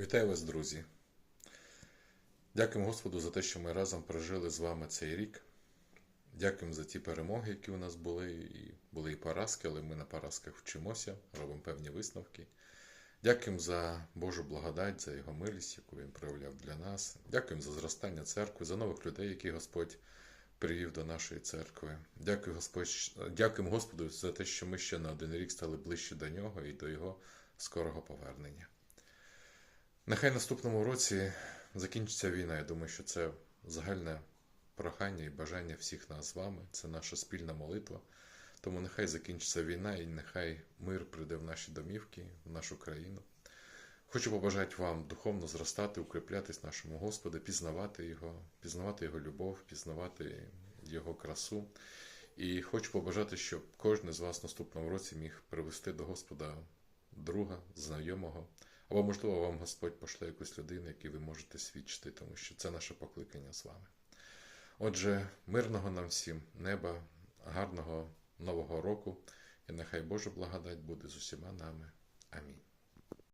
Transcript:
Вітаю вас, друзі! Дякуємо Господу за те, що ми разом прожили з вами цей рік. Дякуємо за ті перемоги, які у нас були. І були і поразки, але ми на поразках вчимося, робимо певні висновки. Дякуємо за Божу благодать, за Його милість, яку Він проявляв для нас. Дякуємо за зростання церкви, за нових людей, які Господь привів до нашої церкви. Дякую, Господь, дякуємо Господу за те, що ми ще на один рік стали ближче до нього і до Його скорого повернення. Нехай наступному році закінчиться війна. Я думаю, що це загальне прохання і бажання всіх нас з вами. Це наша спільна молитва. Тому нехай закінчиться війна і нехай мир прийде в наші домівки, в нашу країну. Хочу побажати вам духовно зростати, укріплятись нашому Господу, пізнавати Його, пізнавати Його любов, пізнавати Його красу. І хочу побажати, щоб кожен з вас наступному році міг привести до Господа друга, знайомого. Або, можливо, вам Господь пошле якусь людину, яку ви можете свідчити, тому що це наше покликання з вами. Отже, мирного нам всім неба, гарного нового року, і нехай Божа благодать буде з усіма нами. Амінь.